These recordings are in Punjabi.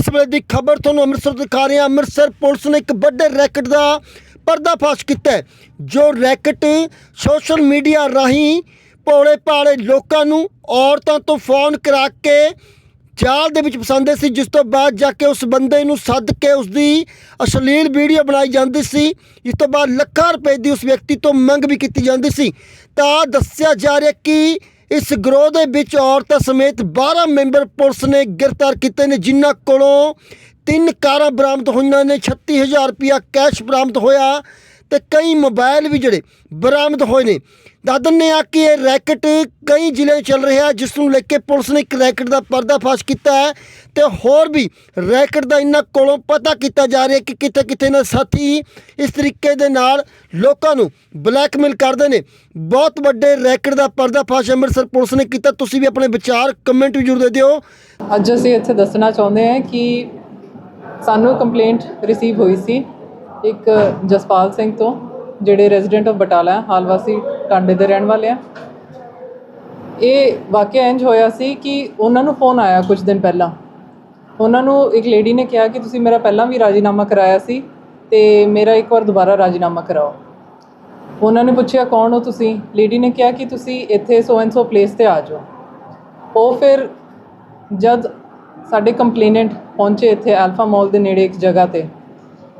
ਇਸ ਵੇਲੇ ਦੀ ਖਬਰ ਤੁਹਾਨੂੰ ਅੰਮ੍ਰਿਤਸਰ ਦਿਖਾ ਰਹੇ ਹਾਂ। ਅੰਮ੍ਰਿਤਸਰ ਪੁਲਿਸ ਨੇ ਇੱਕ ਵੱਡੇ ਰੈਕਟ ਦਾ ਪਰਦਾਫਾਸ਼ ਕੀਤਾ ਹੈ, ਜੋ ਰੈਕਟ ਸੋਸ਼ਲ ਮੀਡੀਆ ਰਾਹੀਂ ਭੋਲੇ ਭਾਲੇ ਲੋਕਾਂ ਨੂੰ ਔਰਤਾਂ ਤੋਂ ਫੋਨ ਕਰਾ ਕੇ ਜਾਲ ਦੇ ਵਿੱਚ ਫਸਾਉਂਦੇ ਸੀ, ਜਿਸ ਤੋਂ ਬਾਅਦ ਜਾ ਕੇ ਉਸ ਬੰਦੇ ਨੂੰ ਸੱਦ ਕੇ ਉਸ ਦੀ ਅਸ਼ਲੀਲ ਵੀਡੀਓ ਬਣਾਈ ਜਾਂਦੀ ਸੀ ਇਸ ਤੋਂ ਬਾਅਦ ਲੱਖਾਂ ਰੁਪਏ ਦੀ ਉਸ ਵਿਅਕਤੀ ਤੋਂ ਮੰਗ ਵੀ ਕੀਤੀ ਜਾਂਦੀ ਸੀ। ਤਾਂ ਦੱਸਿਆ ਜਾ ਰਿਹਾ ਕਿ ਇਸ ਗਰੋਹ ਦੇ ਵਿੱਚ ਔਰਤਾਂ ਸਮੇਤ 12 ਮੈਂਬਰ ਪੁਲਿਸ ਨੇ ਗ੍ਰਿਫਤਾਰ ਕੀਤੇ ਨੇ, ਜਿਨ੍ਹਾਂ ਕੋਲੋਂ ਤਿੰਨ ਕਾਰਾਂ ਬਰਾਮਦ ਹੋਈਆਂ ਨੇ 36000 ਰੁਪਇਆ ਕੈਸ਼ ਬਰਾਮਦ ਹੋਇਆ। ਤੇ ਕਈ ਮੋਬਾਈਲ ਵੀ ਜਿਹੜੇ ਬਰਾਮਦ ਹੋਏ ਨੇ। ਦੱਸ ਨੇ ਆ ਕਿ ਇਹ ਰੈਕਟ ਕਈ ਜ਼ਿਲ੍ਹੇ ਚੱਲ ਰਿਹਾ ਜਿਸ ਨੂੰ ਲੈ ਕੇ ਪੁਲਿਸ ਨੇ ਇੱਕ ਰੈਕਟ ਦਾ ਪਰਦਾਫਾਸ਼ ਕੀਤਾ ਹੈ ਤੇ ਹੋਰ ਵੀ ਰੈਕਟ ਦਾ ਇਹਨਾਂ ਕੋਲੋਂ ਪਤਾ ਕੀਤਾ ਜਾ ਰਿਹਾ ਕਿ ਕਿੱਥੇ ਕਿੱਥੇ ਨਾ ਸਾਥੀ ਇਸ ਤਰੀਕੇ ਦੇ ਨਾਲ ਲੋਕਾਂ ਨੂੰ ਬਲੈਕਮੇਲ ਕਰਦੇ ਨੇ। ਬਹੁਤ ਵੱਡੇ ਰੈਕਟ ਦਾ ਪਰਦਾਫਾਸ਼ ਅੰਮ੍ਰਿਤਸਰ ਪੁਲਿਸ ਨੇ ਕੀਤਾ। ਤੁਸੀਂ ਵੀ ਆਪਣੇ ਵਿਚਾਰ ਕਮੈਂਟ ਵੀ ਜ਼ਰੂਰ ਦੇ ਦਿਓ। ਅੱਜ ਅਸੀਂ ਇੱਥੇ ਦੱਸਣਾ ਚਾਹੁੰਦੇ ਹਾਂ ਕਿ ਸਾਨੂੰ ਕੰਪਲੇਂਟ ਰਿਸੀਵ ਹੋਈ ਸੀ। ਇੱਕ ਜਸਪਾਲ ਸਿੰਘ ਤੋਂ, ਜਿਹੜੇ ਰੈਜ਼ੀਡੈਂਟ ਆਫ ਬਟਾਲਾ ਹੈ ਹਾਲ ਵਾਸੀ ਟਾਂਡੇ ਦੇ ਰਹਿਣ ਵਾਲੇ ਆ। ਇਹ ਵਾਕਿਆ ਇੰਜ ਹੋਇਆ ਸੀ ਕਿ ਉਹਨਾਂ ਨੂੰ ਫੋਨ ਆਇਆ ਕੁਝ ਦਿਨ ਪਹਿਲਾਂ। ਉਹਨਾਂ ਨੂੰ ਇੱਕ ਲੇਡੀ ਨੇ ਕਿਹਾ ਕਿ ਤੁਸੀਂ ਮੇਰਾ ਪਹਿਲਾਂ ਵੀ ਰਾਜੀਨਾਮਾ ਕਰਾਇਆ ਸੀ ਤੇ ਮੇਰਾ ਇੱਕ ਵਾਰ ਦੁਬਾਰਾ ਰਾਜੀਨਾਮਾ ਕਰਾਓ। ਉਹਨਾਂ ਨੇ ਪੁੱਛਿਆ, ਕੌਣ ਹੋ ਤੁਸੀਂ? ਲੇਡੀ ਨੇ ਕਿਹਾ ਕਿ ਤੁਸੀਂ ਇੱਥੇ ਸੋ ਐਂਡ ਸੋ ਪਲੇਸ ਤੇ ਆ ਜਾਓ। ਉਹ ਫਿਰ ਜਦ ਸਾਡੇ ਕੰਪਲੇਨੈਂਟ ਪਹੁੰਚੇ ਇੱਥੇ ਅਲਫਾ ਮਾਲ ਦੇ ਨੇੜੇ ਇੱਕ ਜਗ੍ਹਾ ਤੇ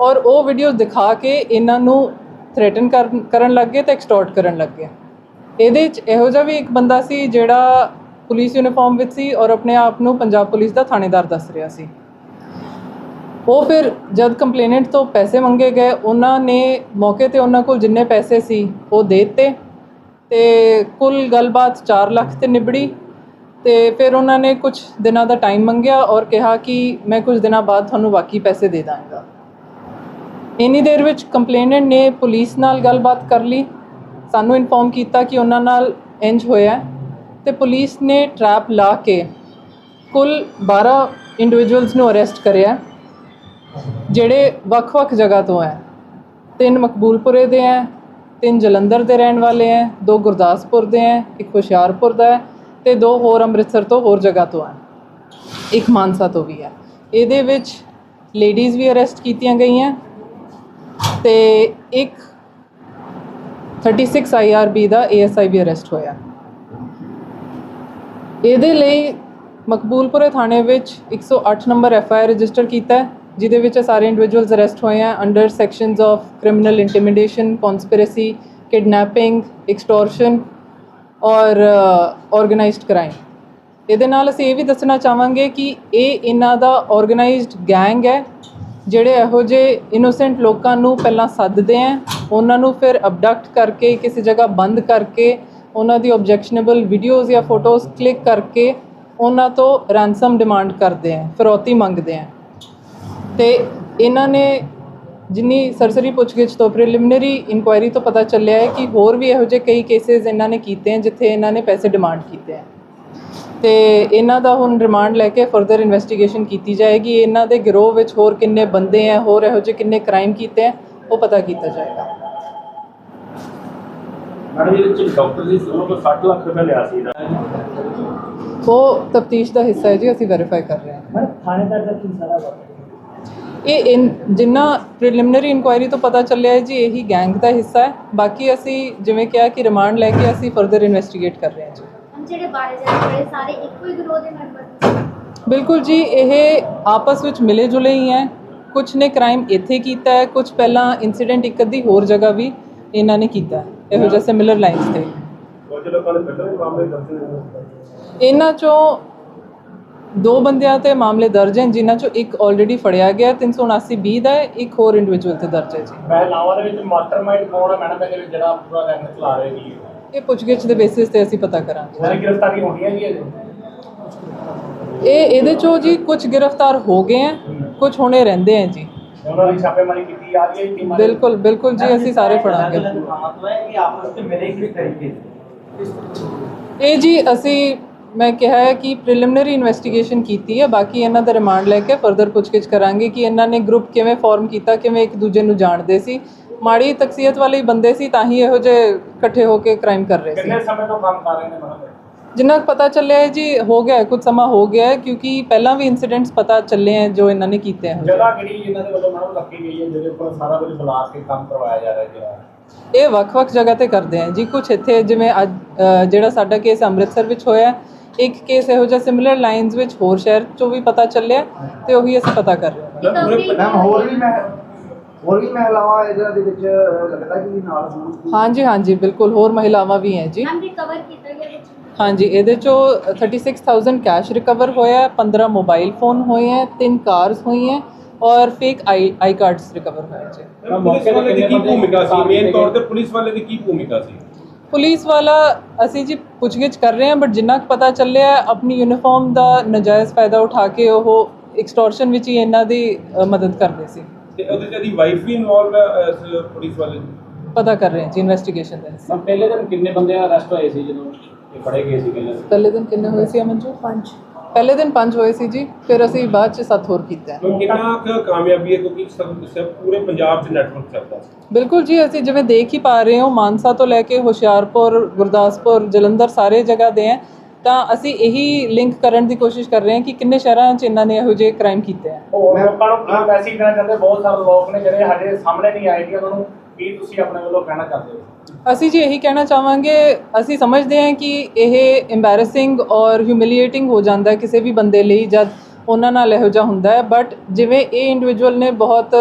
ਔਰ ਉਹ ਵੀਡੀਓਜ਼ ਦਿਖਾ ਕੇ ਇਹਨਾਂ ਨੂੰ ਥ੍ਰੈਟਨ ਕਰਨ ਲੱਗ ਗਏ ਤੇ ਐਕਸਟੋਰਟ ਕਰਨ ਲੱਗ ਗਏ। ਇਹਦੇ ਵਿੱਚ ਇਹੋ ਜਿਹਾ ਵੀ ਇੱਕ ਬੰਦਾ ਸੀ ਜਿਹੜਾ ਪੁਲਿਸ ਯੂਨੀਫਾਰਮ ਵਿੱਚ ਸੀ ਔਰ ਆਪਣੇ ਆਪ ਨੂੰ ਪੰਜਾਬ ਪੁਲਿਸ ਦਾ ਥਾਣੇਦਾਰ ਦੱਸ ਰਿਹਾ ਸੀ। ਉਹ ਫਿਰ ਜਦ ਕੰਪਲੇਨੈਂਟ ਤੋਂ ਪੈਸੇ ਮੰਗੇ ਗਏ, ਉਹਨਾਂ ਨੇ ਮੌਕੇ ਤੇ ਉਹਨਾਂ ਕੋਲ ਜਿੰਨੇ ਪੈਸੇ ਸੀ ਉਹ ਦੇ ਦਿੱਤੇ ਤੇ ਕੁੱਲ ਗੱਲਬਾਤ 4 ਲੱਖ ਤੇ ਨਿਬੜੀ ਤੇ ਫਿਰ ਉਹਨਾਂ ਨੇ ਕੁਝ ਦਿਨਾਂ ਦਾ ਟਾਈਮ ਮੰਗਿਆ ਔਰ ਕਿਹਾ ਕਿ ਮੈਂ ਕੁਝ ਦਿਨਾਂ ਬਾਅਦ ਤੁਹਾਨੂੰ ਬਾਕੀ ਪੈਸੇ ਦੇ ਦਾਂਗਾ। ਇੰਨੀ ਦੇਰ ਵਿੱਚ ਕੰਪਲੇਨੈਂਟ ਨੇ ਪੁਲਿਸ ਨਾਲ ਗੱਲਬਾਤ ਕਰ ਲਈ। ਸਾਨੂੰ ਇਨਫੋਰਮ ਕੀਤਾ ਕਿ ਉਹਨਾਂ ਨਾਲ ਇੰਜ ਹੋਇਆ ਤੇ ਪੁਲਿਸ ਨੇ ਟਰੈਪ ਲਾ ਕੇ ਕੁੱਲ 12 ਇੰਡੀਵਿਜੂਅਲਸ ਨੂੰ ਅਰੈਸਟ ਕਰਿਆ ਜਿਹੜੇ ਵੱਖ-ਵੱਖ ਜਗ੍ਹਾ ਤੋਂ ਹੈ। ਤਿੰਨ ਮਕਬੂਲਪੁਰੇ ਦੇ ਹੈ, ਤਿੰਨ ਜਲੰਧਰ ਦੇ ਰਹਿਣ ਵਾਲੇ ਹੈ, ਦੋ ਗੁਰਦਾਸਪੁਰ ਦੇ ਹੈ, ਇੱਕ ਹੁਸ਼ਿਆਰਪੁਰ ਦਾ ਹੈ ਤੇ ਦੋ ਹੋਰ ਅੰਮ੍ਰਿਤਸਰ ਤੋਂ ਹੋਰ ਜਗ੍ਹਾ ਤੋਂ ਹੈ। ਇੱਕ ਮਾਨਸਾ ਤੋਂ ਵੀ ਹੈ। ਇਹਦੇ ਵਿੱਚ ਲੇਡੀਜ਼ ਵੀ ਅਰੈਸਟ ਕੀਤੀਆਂ ਗਈਆਂ ਤੇ ਇੱਕ 36 ਆਈਆਰਬੀ ਦਾ ਏਐਸਆਈ ਵੀ ਅਰੈਸਟ ਹੋਇਆ। ਇਹਦੇ ਲਈ ਮਕਬੂਲਪੁਰੇ ਥਾਣੇ ਵਿੱਚ 108 ਨੰਬਰ ਐਫਆਈਆਰ ਰਜਿਸਟਰ ਕੀਤਾ ਹੈ, ਜਿਹਦੇ ਵਿੱਚ ਸਾਰੇ ਇੰਡੀਵਿਜੂਅਲਸ ਅਰੈਸਟ ਹੋਏ ਆ under sections of criminal intimidation conspiracy kidnapping extortion ਔਰ ਆਰਗੇਨਾਈਜ਼ਡ ਕ੍ਰਾਈਮ ਇਹਦੇ ਨਾਲ ਅਸੀਂ ਇਹ ਵੀ ਦੱਸਣਾ ਚਾਹਾਂਗੇ ਕਿ ਇਹ ਇਹਨਾਂ ਦਾ ਆਰਗੇਨਾਈਜ਼ਡ ਗੈਂਗ ਹੈ ਜਿਹੜੇ ਇਹੋ ਜਿਹੇ ਇਨੋਸੈਂਟ ਲੋਕਾਂ ਨੂੰ ਪਹਿਲਾਂ ਸੱਦਦੇ ਆ, ਉਹਨਾਂ ਨੂੰ ਫਿਰ ਅਬਡਕਟ ਕਰਕੇ, ਕਿਸੇ ਜਗ੍ਹਾ ਬੰਦ ਕਰਕੇ, ਉਹਨਾਂ ਦੀ ਆਬਜੈਕਸ਼ਨੇਬਲ ਵੀਡੀਓਜ਼ ਜਾਂ ਫੋਟੋਜ਼ ਕਲਿੱਕ ਕਰਕੇ ਉਹਨਾਂ ਤੋਂ ਰੈਂਸਮ ਡਿਮਾਂਡ ਕਰਦੇ ਆ, ਫਿਰੌਤੀ ਮੰਗਦੇ ਆ। ਤੇ ਇਹਨਾਂ ਨੇ ਜਿੰਨੀ ਸਰਸਰੀ ਪੁੱਛਗਿੱਛ ਤੋਂ ਪ੍ਰੀਲਿਮਿਨਰੀ ਇਨਕੁਆਇਰੀ ਤੋਂ ਪਤਾ ਚੱਲਿਆ ਹੈ ਕਿ ਹੋਰ ਵੀ ਇਹੋ ਜਿਹੇ ਕਈ ਕੇਸਿਸ ਇਹਨਾਂ ਨੇ ਕੀਤੇ ਹਨ ਜਿੱਥੇ ਇਹਨਾਂ ਨੇ ਪੈਸੇ ਡਿਮਾਂਡ ਕੀਤੇ ਹਨ ਤੇ ਇਹਨਾਂ ਦਾ ਹੁਣ ਰਿਮਾਂਡ ਲੈ ਕੇ ਫਰਦਰ ਇਨਵੈਸਟੀਗੇਸ਼ਨ ਕੀਤੀ ਜਾਏਗੀ। ਇਹਨਾਂ ਦੇ ਗਿਰੋਹ ਵਿੱਚ ਹੋਰ ਕਿੰਨੇ ਬੰਦੇ ਆ ਹੋਰ ਇਹੋ ਜਿਹੇ ਕਿੰਨੇ ਕ੍ਰਾਈਮ ਕੀਤੇ ਆ ਉਹ ਪਤਾ ਕੀਤਾ ਜਾਏਗਾ। ਮੈਡਮ ਇਹ ਵਿੱਚ ਡਾਕਟਰ ਜੀ ਉਹਨਾਂ ਕੋਲ 60 ਲੱਖ ਰੁਪਏ ਲਿਆ ਸੀ। ਇਹਦਾ ਉਹ ਤਫਤੀਸ਼ ਦਾ ਹਿੱਸਾ ਹੈ ਜੀ ਅਸੀਂ ਵੈਰੀਫਾਈ ਕਰ ਰਹੇ ਹਾਂ। ਮੈਂ ਥਾਣੇਦਾਰ ਦਾ ਕੀ ਸਾਰਾ ਵਾ? ਇਹ ਇਨ ਜਿੰਨਾ ਪ੍ਰੀਲਿਮਿਨਰੀ ਇਨਕੁਆਇਰੀ ਤੋਂ ਪਤਾ ਚੱਲਿਆ ਹੈ ਜੀ ਇਹੀ ਗੈਂਗ ਦਾ ਹਿੱਸਾ ਹੈ। ਬਾਕੀ ਅਸੀਂ ਜਿਵੇਂ ਕਿਹਾ ਕਿ ਰਿਮਾਂਡ ਲੈ ਕੇ ਅਸੀਂ ਫਰਦਰ ਇਨਵੈਸਟੀਗੇਟ ਕਰ ਰਹੇ ਹਾਂ ਜੀ। ਜਿਹੜੇ ਬਾਰੇ ਜਾਣੇ ਹੋਏ ਸਾਰੇ ਇੱਕੋ ਹੀ ਗਰੋਹ ਦੇ ਮੈਂਬਰ ਬਿਲਕੁਲ ਜੀ ਇਹ ਆਪਸ ਵਿੱਚ ਮਿਲੇ ਜੁਲੇ ਹੀ ਹੈ। ਕੁਝ ਨੇ ਕ੍ਰਾਈਮ ਇੱਥੇ ਕੀਤਾ ਹੈ ਕੁਝ ਪਹਿਲਾਂ ਇਨਸੀਡੈਂਟ ਇੱਕ ਅੱਧੀ ਹੋਰ ਜਗ੍ਹਾ ਵੀ ਇਹਨਾਂ ਨੇ ਕੀਤਾ ਹੈ। ਇਹੋ ਜਿਹੇ ਸਿਮਿਲਰ ਲਾਈਨਸ ਤੇ। ਇਹਨਾਂ ਚੋਂ ਦੋ ਬੰਦਿਆਂ ਤੇ ਮਾਮਲੇ ਦਰਜ ਹਨ ਜਿਨ੍ਹਾਂ ਚੋਂ ਇੱਕ ਆਲਰੇਡੀ ਫੜਿਆ ਗਿਆ 379 ਬੀ ਦਾ ਹੈ ਇੱਕ ਹੋਰ ਇੰਡੀਵਿਜੂਅਲ ਤੇ ਦਰਜ ਹੈ ਜੀ। ਪਹਿਲਾਵਾਂ ਦੇ ਵਿੱਚ ਮਾਸਟਰਮਾਈਂਡ ਕੌਣ ਹੈ ਮੈਡਮ ਇਹਦੇ ਵਿੱਚ ਜਿਹੜਾ ਪੂਰਾ ਰੰਗ ਚਲਾ ਰਿਹਾ ਜੀ ਇਹ ਪੁੱਛਗਿੱਛ ਦੇ ਬੇਸਿਸ ਤੇ ਅਸੀਂ ਪਤਾ ਕਰਾਂਗੇ। ਸਾਰੀ ਗ੍ਰਿਫਤਾਰੀ ਹੋਣੀ ਹੈ ਜੀ? ਇਹ ਇਹਦੇ ਚੋਂ ਜੀ ਕੁਝ ਗ੍ਰਿਫਤਾਰ ਹੋ ਗਏ ਹੈ ਕੁਝ ਹੋਣੇ ਰਹਿੰਦੇ ਹੈ ਜੀ। ਉਹਨਾਂ ਦੀ ਛਾਪੇਮਾਰੀ ਕੀਤੀ ਜਾ ਰਹੀ ਹੈ ਟੀਮਾਂ। ਬਿਲਕੁਲ ਬਿਲਕੁਲ ਜੀ ਅਸੀਂ ਸਾਰੇ ਫੜਾਂਗੇ। ਇਹ ਆਪਸ ਵਿੱਚ ਮਿਲੇ ਕਿਸ ਤਰੀਕੇ से ਇਹ ਜੀ ਅਸੀਂ ਮੈਂ ਕਿਹਾ ਹੈ ਕਿ ਪ੍ਰੀਲਿਮਿਨਰੀ ਇਨਵੈਸਟੀਗੇਸ਼ਨ ਕੀਤੀ ਹੈ ਬਾਕੀ ਇਹਨਾਂ ਦਾ ਰਿਮਾਂਡ ਲੈ ਕੇ ਫਰਦਰ ਪੁੱਛਗਿੱਛ ਕਰਾਂਗੇ ਕਿ ਇਹਨਾਂ ਨੇ ਗਰੁੱਪ ਕਿਵੇਂ ਫਾਰਮ ਕੀਤਾ ਕਿਵੇਂ ਇੱਕ ਦੂਜੇ ਨੂੰ ਜਾਣਦੇ ਸੀ। ਮਾੜੀ ਤਕਸੀਅਤ ਵਾਲੇ ਹੀ ਬੰਦੇ ਸੀ ਤਾਂ ਹੀ ਇਹੋ ਜਿਹੇ ਇਕੱਠੇ ਹੋ ਕੇ ਕ੍ਰਾਈਮ ਕਰ ਰਹੇ ਸੀ। ਕਿੰਨੇ ਸਮੇਂ ਤੋਂ ਕੰਮ ਕਰ ਰਹੇ ਨੇ ਮੈਡਮ ਜਿੰਨਾ ਪਤਾ ਚੱਲਿਆ ਹੈ ਜੀ ਹੋ ਗਿਆ ਹੈ, ਕੁਝ ਸਮਾਂ ਹੋ ਗਿਆ ਹੈ ਕਿਉਂਕਿ ਪਹਿਲਾਂ ਵੀ ਇਨਸੀਡੈਂਟਸ ਪਤਾ ਚੱਲੇ ਹੈ ਜੋ ਇਹਨਾਂ ਨੇ ਕੀਤੇ ਹਨ ਜਗ੍ਹਾ ਕਿਹੜੀ ਇਹਨਾਂ ਦੇ ਵੱਲੋਂ ਮੈਡਮ ਰੱਖੀ ਗਈ ਹੈ ਜਿਹਦੇ ਉੱਪਰ ਸਾਰਾ ਕੁਝ ਬੁਲਾ ਕੇ ਕੰਮ ਕਰਵਾਇਆ ਜਾ ਰਿਹਾ ਜਿਹੜਾ? ਇਹ ਵੱਖ-ਵੱਖ ਜਗ੍ਹਾ ਤੇ ਕਰਦੇ ਆ ਜੀ। ਕੁਝ ਇੱਥੇ ਜਿਵੇਂ ਅੱਜ ਅ, ਜਿਹੜਾ ਸਾਡਾ ਕੇਸ ਅੰਮ੍ਰਿਤਸਰ ਵਿੱਚ ਹੋਇਆ ਹੈ, ਇੱਕ ਕੇਸ ਇਹੋ ਜਿਹਾ ਸਿਮਿਲਰ ਲਾਈਨਸ ਵਿੱਚ ਹੋਰ ਸ਼ਹਿਰ ਚੋਂ ਵੀ ਪਤਾ ਚੱਲਿਆ ਤੇ ਉਹੀ ਅਸੀਂ ਪਤਾ ਕਰ ਰਹੇ ਹਾਂ। ਮੈਮ ਹੋਰ ਵੀ ਮੈਂ ਹੋਰ ਵੀ ਮਹਿਲਾਵਾਂ ਇਹਨਾਂ ਦੇ ਵਿੱਚ ਲੱਗਦਾ ਕਿ ਨਾਲ ਹੋਣ? ਹਾਂਜੀ ਹਾਂਜੀ ਬਿਲਕੁਲ ਹੋਰ ਮਹਿਲਾਵਾਂ ਵੀ ਹੈ ਜੀ। ਮੈਮ ਰਿਕਵਰ ਕੀਤਾ ਗਿਆ ਵਿੱਚ? ਹਾਂਜੀ ਇਹਦੇ ਚੋਂ 36000 ਕੈਸ਼ ਰਿਕਵਰ ਹੋਇਆ ਹੈ 15 ਮੋਬਾਈਲ ਫੋਨ ਹੋਏ ਹੈ ਤਿੰਨ ਕਾਰਸ ਹੋਈ ਹੈ ਔਰ fake I I cards recover ਹੋਏ ਜੀ। ਪੁਲਿਸ ਵਾਲੇ ਦੀ ਕੀ ਭੂਮਿਕਾ ਸੀ? ਮੇਨ ਤੌਰ ਤੇ ਪੁਲਿਸ ਵਾਲੇ ਦੀ ਕੀ ਭੂਮਿਕਾ ਸੀ? ਪੁਲਿਸ ਵਾਲਾ ਅਸੀਂ ਜੀ ਪੁੱਛਗਿੱਛ ਕਰ ਰਹੇ ਹਾਂ ਬਟ ਜਿੰਨਾ ਕੁ ਪਤਾ ਚੱਲਿਆ ਹੈ, ਆਪਣੀ ਯੂਨੀਫਾਰਮ ਦਾ ਨਜਾਇਜ਼ ਫਾਇਦਾ ਉਠਾ ਕੇ ਉਹ ਐਕਸਟੋਰਸ਼ਨ ਵਿੱਚ ਹੀ ਇਹਨਾਂ ਦੀ ਅ, ਮਦਦ ਕਰਦੇ ਸੀ। ਤੇ ਉਹਦੇ ਚ ਵਾਈਫ ਵੀ ਇਨਵੋਲਵ ਹੈ ਇਸ ਪੁਲਿਸ ਵਾਲੇ ਪਤਾ ਕਰ ਰਹੇ ਹਾਂ ਜੀ ਇਨਵੈਸਟੀਗੇਸ਼ਨ ਦੇ। ਹਿੱਸੇ। ਪਹਿਲੇ ਦਿਨ ਕਿੰਨੇ ਬੰਦੇ ਅਰੈਸਟ ਹੋਏ ਸੀ ਜਦੋਂ ਇਹ ਫੜੇ ਗਏ ਸੀ ਪਹਿਲੇ ਪਹਿਲੇ ਦਿਨ ਕਿੰਨੇ ਹੋਏ ਸੀ ਅਮਨਜੋਤ? ਪੰਜ। ਪਹਿਲੇ ਦਿਨ ਪੰਜ ਹੋਏ ਸੀ ਜੀ ਫਿਰ ਅਸੀਂ ਬਾਅਦ ਚ ਸੱਤ ਹੋਰ ਕੀਤਾ ਹੈ। ਕਿੰਨਾ ਕੁ ਕਾਮਯਾਬੀ ਹੈ ਕਿਉਂਕਿ ਸਭ ਸਭ ਪੂਰੇ ਪੰਜਾਬ 'ਚ ਨੈਟਵਰਕ ਚੱਲਦਾ ਸੀ। ਬਿਲਕੁਲ ਜੀ ਅਸੀਂ ਜਿਵੇਂ ਦੇਖ ਹੀ ਪਾ ਰਹੇ ਹਾਂ ਮਾਨਸਾ ਤੋਂ ਲੈ ਕੇ ਹੁਸ਼ਿਆਰਪੁਰ ਗੁਰਦਾਸਪੁਰ ਜਲੰਧਰ ਸਾਰੇ ਜਗ੍ਹਾ ਦੇ ਹੈ। ਤਾਂ ਅਸੀਂ ਇਹੀ ਲਿੰਕ ਕਰਨ ਦੀ ਕੋਸ਼ਿਸ਼ ਕਰ ਰਹੇ ਹਾਂ ਕਿ ਕਿੰਨੇ ਸ਼ਹਿਰਾਂ 'ਚ ਇਹਨਾਂ ਨੇ ਇਹੋ ਜਿਹੇ ਕ੍ਰਾਈਮ ਕੀਤੇ ਹੈ ਹੋਰ ਲੋਕਾਂ ਨੂੰ ਮੈਸੇਜ ਦੇਣਾ ਚਾਹੁੰਦੇ ਬਹੁਤ ਸਾਰੇ ਲੋਕ ਨੇ ਜਿਹੜੇ ਹਜੇ ਸਾਹਮਣੇ ਨਹੀਂ ਆਏ ਕਿ ਉਹਨਾਂ ਨੂੰ ਕੀ ਤੁਸੀਂ ਆਪਣੇ ਵੱਲੋਂ ਕਹਿਣਾ ਚਾਹੁੰਦੇ ਹੋ? ਅਸੀਂ ਜੀ ਇਹੀ ਕਹਿਣਾ ਚਾਹਾਂਗੇ ਅਸੀਂ ਸਮਝਦੇ ਹਾਂ ਕਿ ਇਹ ਐਮਬੈਰਸਿੰਗ ਔਰ ਹਿਊਮਿਲੀਏਟਿੰਗ ਹੋ ਜਾਂਦਾ ਹੈ ਕਿਸੇ ਵੀ ਬੰਦੇ ਲਈ ਜਦ ਉਹਨਾਂ ਨਾਲ ਇਹੋ ਜਿਹਾ ਹੁੰਦਾ ਹੈ। ਬਟ ਜਿਵੇਂ ਇਹ ਇੰਡੀਵਿਜੂਅਲ ਨੇ ਬਹੁਤ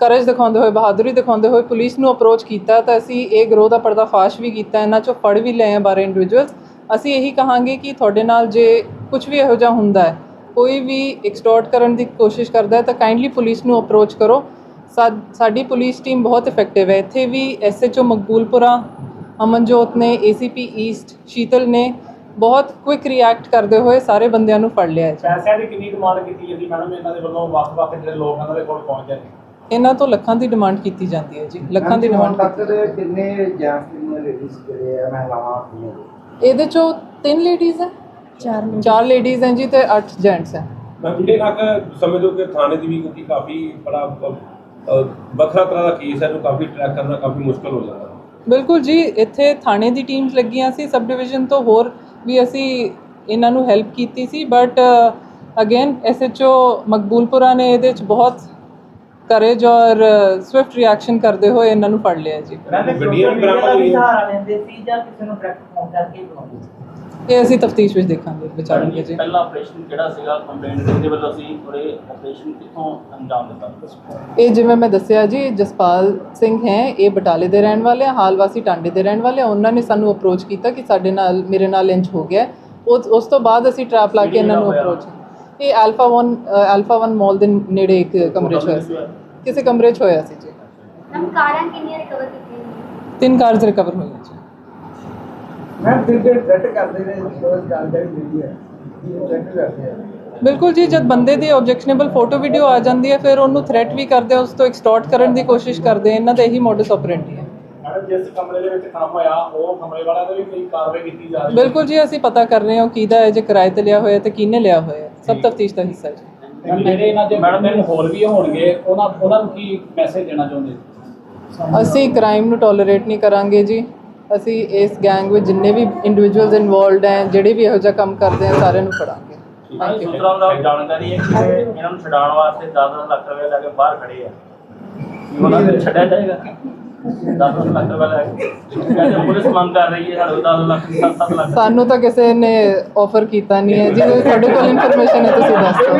ਕਰਜ ਦਿਖਾਉਂਦੇ ਹੋਏ ਬਹਾਦਰੀ ਦਿਖਾਉਂਦੇ ਹੋਏ ਪੁਲਿਸ ਨੂੰ ਅਪਰੋਚ ਕੀਤਾ ਤਾਂ ਅਸੀਂ ਇਹ ਗਰੋਹ ਦਾ ਪਰਦਾਫਾਸ਼ ਵੀ ਕੀਤਾ ਇਹਨਾਂ ਚੋਂ ਫੜ ਵੀ ਲਏ ਆ ਬਾਰੇ ਇੰਡੀਵਿਜੂਅਲਸ ਅਸੀਂ ਇਹੀ ਕਹਾਂਗੇ ਕਿ ਤੁਹਾਡੇ ਨਾਲ ਜੇ ਕੁਝ ਵੀ ਇਹੋ ਜਿਹਾ ਹੁੰਦਾ ਹੈ ਕੋਈ ਵੀ ਐਕਸਟੋਰਟ ਕਰਨ ਦੀ ਕੋਸ਼ਿਸ਼ ਕਰਦਾ ਹੈ ਤਾਂ ਕਾਈਂਡਲੀ ਪੁਲਿਸ ਨੂੰ ਅਪਰੋਚ ਕਰੋ। ਸਾਡੀ ਪੁਲਿਸ ਟੀਮ ਬਹੁਤ ਇਫੈਕਟਿਵ ਹੈ। ਇੱਥੇ ਵੀ ਐਸਐਚਓ ਮਕਬੂਲਪੁਰਾ ਅਮਨਜੋਤ ਨੇ ਏਸੀਪੀ ਈਸਟ ਸ਼ੀਤਲ ਨੇ ਬਹੁਤ ਕੁਇਕ ਰਿਐਕਟ ਕਰਦੇ ਹੋਏ ਸਾਰੇ ਬੰਦਿਆਂ ਨੂੰ ਫੜ ਲਿਆ ਹੈ। ਜੀ। ਪੈਸਿਆਂ ਦੀ ਕਿੰਨੀ ਡਿਮਾਂਡ ਕੀਤੀ ਜਾਂਦੀ ਮੈਡਮ? ਇਹਨਾਂ ਦੇ ਵੱਲੋਂ ਵੱਖ-ਵੱਖ ਜਿਹੜੇ ਲੋਕ ਇਹਨਾਂ ਦੇ ਕੋਲ ਪਹੁੰਚਦੇ ਨੇ। ਇਹਨਾਂ ਤੋਂ ਲੱਖਾਂ ਦੀ ਡਿਮਾਂਡ ਕੀਤੀ ਜਾਂਦੀ ਹੈ ਜੀ। ਲੱਖਾਂ ਦੀ ਡਿਮਾਂਡ ਕਿੰਨੇ ਜੈਂਟਸ ਕਿੰਨੇ ਲੇਡੀਜ਼ ਜਿਹੜੇ ਆ ਮਹਿਲਾਵਾਂ ਇਹਦੇ ਚੋਂ ਤਿੰਨ ਲੇਡੀਜ਼ ਹੈ? ਚਾਰ ਚਾਰ ਲੇਡੀਜ਼ ਹੈ ਜੀ ਤੇ ਅੱਠ ਜੈਂਟਸ ਹੈ। ਮੈਂ ਕਿੰਨੇ ਤੱਕ ਸਮਝੋ ਕਿ ਥਾਣੇ ਦੀ ਵੀ ਕਿਉਂਕਿ ਕਾਫੀ ਬੜਾ ਅ, ਵੱਖਰਾ ਤਰ੍ਹਾਂ ਦਾ ਕੇਸ ਹੈ ਨੂੰ ਕਾਫੀ ਟਰੈਕ ਕਰਨਾ ਕਾਫੀ ਮੁਸ਼ਕਲ ਹੋ ਜਾਂਦਾ। ਹੈ ਬਿਲਕੁਲ ਜੀ ਇੱਥੇ ਥਾਣੇ ਦੀ ਟੀਮਸ ਲੱਗੀਆਂ ਸੀ ਸਬ ਡਿਵੀਜ਼ਨ ਤੋਂ ਹੋਰ ਵੀ ਅਸੀਂ ਇਹਨਾਂ ਨੂੰ ਹੈਲਪ ਕੀਤੀ ਸੀ ਬਟ ਅਗੇਨ ਐਸਐਚਓ ਮਕਬੂਲਪੁਰਾ ਨੇ ਇਹਦੇ ਚ ਬਹੁਤ ਕਰੇਜ ਔਰ ਸਵਿਫਟ ਰਿਐਕਸ਼ਨ ਕਰਦੇ ਹੋਏ ਇਹਨਾਂ ਨੂੰ ਫੜ ਲਿਆ ਜੀ। ਗੱਡੀਆਂ ਵੀ ਬਰਾਮਦ ਹੋਈਆਂ। ਸਹਾਰਾ ਲੈਂਦੇ ਸੀ ਜਾਂ ਕਿਸੇ ਨੂੰ ਡਾਇਰੈਕਟ ਫੋਨ ਕਰਕੇ ਬੁਲਾਉਂਦੇ ਸੀ। ਇਹ ਅਸੀਂ ਤਫਤੀਸ਼ ਵਿੱਚ ਦੇਖਾਂਗੇ ਵਿਚਾਰਾਂਗੇ ਜੀ। ਪਹਿਲਾ ਆਪਰੇਸ਼ਨ ਕਿਹੜਾ ਸੀਗਾ? ਕੰਪਲੇਂਟ ਦੇ ਵੱਲੋਂ ਅਸੀਂ ਥੋੜੇ ਆਪਰੇਸ਼ਨ ਕਿੱਥੋਂ ਅੰਜਾਮ ਦਿੱਤਾ? ਇਹ ਜਿਵੇਂ ਮੈਂ ਦੱਸਿਆ ਜੀ ਜਸਪਾਲ ਸਿੰਘ ਹੈ ਇਹ ਬਟਾਲੇ ਦੇ ਰਹਿਣ ਵਾਲੇ ਆ ਹਾਲ ਵਾਸੀ ਟਾਂਡੇ ਦੇ ਰਹਿਣ ਵਾਲੇ ਉਹਨਾਂ ਨੇ ਸਾਨੂੰ ਅਪਰੋਚ ਕੀਤਾ ਕਿ ਸਾਡੇ ਨਾਲ ਮੇਰੇ ਨਾਲ ਇੰਜ ਹੋ ਗਿਆ। ਉਸ ਉਸ ਤੋਂ ਬਾਅਦ ਅਸੀਂ ਟਰੈਪ ਲਾ ਕੇ ਇਹਨਾਂ ਨੂੰ ਅਪਰੋਚ ਇਹ ਆਲਫਾ 1 ਆਲਫਾ 1 ਮਾਲ ਦੇ ਨੇੜੇ ਇੱਕ ਕਮਰੇ 'ਚ ਹੋਇਆ ਸੀ। ਕਿਸੇ ਕਮਰੇ 'ਚ ਹੋਇਆ ਸੀ ਜੀ। ਮੈਮ ਕਾਰਾਂ ਕਿੰਨੀਆਂ ਰਿਕਵਰ ਕੀਤੀਆਂ ਤਿੰਨ ਕਾਰਸ ਰਿਕਵਰ ਹੋਈਆਂ ਜੀ। ਮੈਂ ਜਿਹੜੇ ਥ੍ਰੈਟ ਕਰਦੇ ਨੇ ਉਹ ਜਾਣਕਾਰੀ ਮਿਲੀ ਹੈ। ਇਹ ਥ੍ਰੈਟ ਕਰਦੇ ਆ। ਬਿਲਕੁਲ ਜੀ ਜਦ ਬੰਦੇ ਦੀ ਆਬਜੈਕਸ਼ਨੇਬਲ ਫੋਟੋ ਵੀਡੀਓ ਆ ਜਾਂਦੀ ਹੈ ਫਿਰ ਉਹਨੂੰ ਥ੍ਰੈਟ ਵੀ ਕਰਦੇ ਆ ਉਸ ਤੋਂ ਐਕਸਟੋਰਟ ਕਰਨ ਦੀ ਕੋਸ਼ਿਸ਼ ਕਰਦੇ ਆ ਇਹਨਾਂ ਦਾ ਇਹੀ ਮੋਡਸ ਆਪਰੈਂਡੀ ਹੈ। ਮੈਡਮ ਜਿਸ ਕਮਰੇ ਦੇ ਵਿੱਚ ਕੰਮ ਹੋਇਆ ਉਹ ਕਮਰੇ ਵਾਲਿਆਂ ਤੇ ਵੀ ਕੋਈ ਕਾਰਵਾਈ ਕੀਤੀ ਜਾ ਰਹੀ ਹੈ। ਬਿਲਕੁਲ ਜੀ ਅਸੀਂ ਪਤਾ ਕਰ ਰਹੇ ਹਾਂ ਉਹ ਕਿਹਦਾ ਹੈ ਜੇ ਕਿਰਾਏ ਤੇ ਲਿਆ ਹੋਇਆ ਤੇ ਕਿਹਨੇ ਲਿਆ ਹੋਇਆ ਹੈ। ਸਭ ਤਫਤੀਸ਼ ਦਾ ਹਿੱਸਾ ਹੈ ਜੀ। ਜਿਹੜੇ ਇਹਨਾਂ ਦੇ ਮੈਡਮ ਦੇ ਹੋਰ ਵੀ ਹੋਣਗੇ ਉਹਨਾਂ ਉਹਨਾਂ ਨੂੰ ਕੀ ਮੈਸੇਜ ਦੇਣਾ ਚਾਹੁੰਦੇ ਅਸੀਂ ਕ੍ਰਾਈਮ ਨੂੰ ਟੋਲਰੇਟ ਨਹੀਂ ਕਰਾਂਗੇ ਜੀ। ਅਸੀਂ ਇਸ ਗੈਂਗ ਵਿੱਚ ਜਿੰਨੇ ਵੀ ਇੰਡੀਵਿਜੂਅਲਸ ਇਨਵੋਲਡ ਹੈ ਜਿਹੜੇ ਵੀ ਇਹੋ ਜਿਹਾ ਕੰਮ ਕਰਦੇ ਆ ਸਾਰਿਆਂ ਨੂੰ ਫੜਾਂਗੇ। ਸੂਤਰਾਂ ਦਾ ਜਾਣਕਾਰੀ ਹੈ ਕਿ ਇਹਨਾਂ ਨੂੰ ਛਡਾਉਣ ਵਾਸਤੇ 10 ਲੱਖ ਰੁਪਏ ਲੈ ਕੇ ਬਾਹਰ ਖੜੇ ਆ। ਉਹਨਾਂ ਨੂੰ ਛੱਡਿਆ ਜਾਏਗਾ? 10 ਲੱਖ ਰੁਪਏ ਲੈ ਕੇ। ਕਹਿੰਦੇ ਪੁਲਿਸ ਮੰਗ ਕਰ ਰਹੀ ਹੈ ਸਾਡੇ 10 ਲੱਖ 7 ਲੱਖ। ਸਾਨੂੰ ਤਾਂ ਕਿਸੇ ਨੇ ਆਫਰ ਕੀਤਾ ਨਹੀਂ ਹੈ। ਜੀ ਤੁਹਾਡੇ ਕੋਲ ਇਨਫੋਰਮੇਸ਼ਨ ਹੈ ਤੁਸੀਂ ਦੱਸੋ